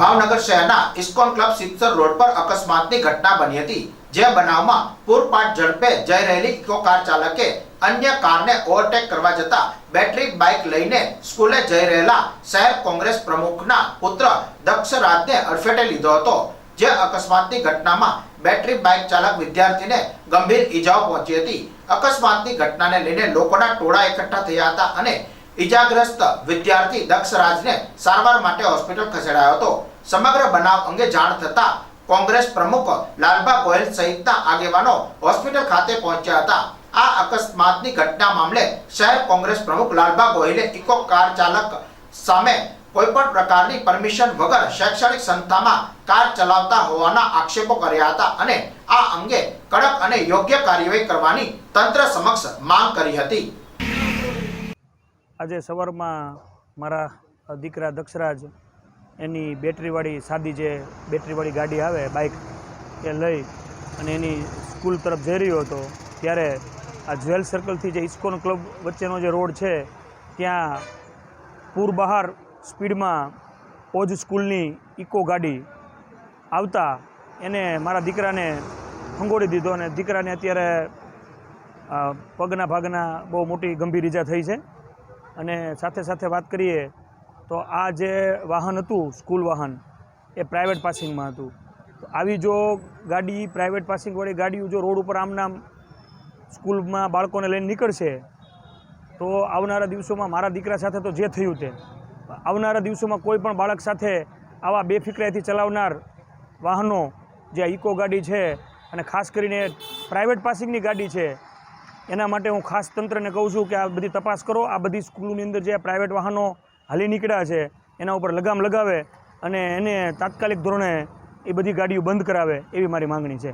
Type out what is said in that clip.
ભાવનગર શહેરના ISKCON club સિત્સર road પર અકસ્માતની ઘટના બની હતી જે બનાવમાં પૂરપાટ ઝડપે જઈ રહેલી ઇકો કાર ચાલકે અન્ય કારને ઓવરટેક કરવા જતા બેટરી બાઇક લઈને સ્કૂલે જઈ રહેલા શહેર કોંગ્રેસ પ્રમુખના પુત્ર દક્ષરાજને અડફેટે લીધો હતો, જે અકસ્માતની ઘટનામાં બેટરી બાઇક ચાલક વિદ્યાર્થીને ગંભીર ઈજાઓ પહોંચી હતી. અકસ્માતની ઘટનાને લઈને લોકોના ટોળા એકઠા થયા હતા અને ઈજાગ્રસ્ત વિદ્યાર્થી દક્ષરાજને સારવાર માટે હોસ્પિટલ ખસેડાયો હતો. સમગ્ર બનાવ અંગે જાણ થતા કોંગ્રેસ પ્રમુખ લાલબા ગોયલ સહિતના આગેવાનો હોસ્પિટલ ખાતે પહોંચ્યા હતા. આ અકસ્માતની ઘટના મામલે શહેર કોંગ્રેસ પ્રમુખ લાલબા ગોયલે ઇકો કાર ચાલક સામે કોઈપણ પ્રકારની પરમિશન વગર શૈક્ષણિક સંસ્થામાં કાર ચલાવતા હોવાના આક્ષેપો કર્યા હતા અને આ અંગે કડક અને યોગ્ય કાર્યવાહી કરવાની તંત્ર સમક્ષ માંગ કરી હતી. આજે સવારમાં મારા દીકરા દક્ષરાજ એની બેટરીવાળી સાદી જે બેટરીવાળી ગાડી આવે બાઇક એ લઈ અને એની સ્કૂલ તરફ જઈ રહ્યો હતો. ત્યારે આ જ્વેલ સર્કલથી જે ઇસ્કોન ક્લબ વચ્ચેનો જે રોડ છે, ત્યાં પૂર બહાર સ્પીડમાં ઓજ સ્કૂલની ઇકો ગાડી આવતા એને મારા દીકરાને ખંગોળી દીધો અને દીકરાને અત્યારે પગના ભાગના બહુ મોટી ગંભીર ઈજા થઈ છે. અને સાથે સાથે વાત કરીએ તો આ જે વાહન હતું સ્કૂલ વાહન, એ પ્રાઇવેટ પાસિંગમાં હતું. તો આવી જો ગાડી પ્રાઇવેટ પાસિંગવાળી ગાડીઓ જો રોડ ઉપર આમનામ સ્કૂલમાં બાળકોને લઈને નીકળશે, તો આવનારા દિવસોમાં મારા દીકરા સાથે તો જે થયું તે. આવનારા દિવસોમાં કોઈ પણ બાળક સાથે આવા બેફિકરાઈથી ચલાવનાર વાહનો, જે ઇકો ગાડી છે અને ખાસ કરીને પ્રાઇવેટ પાસિંગની ગાડી છે એના માટે હું ખાસ તંત્રને કહું છું કે આ બધી તપાસ કરો. આ બધી સ્કૂલોની અંદર જે પ્રાઇવેટ વાહનો હાલી નીકળ્યા છે, એના ઉપર લગામ લગાવે અને એને તાત્કાલિક ધોરણે એ બધી ગાડીઓ બંધ કરાવે એવી મારી માંગણી છે.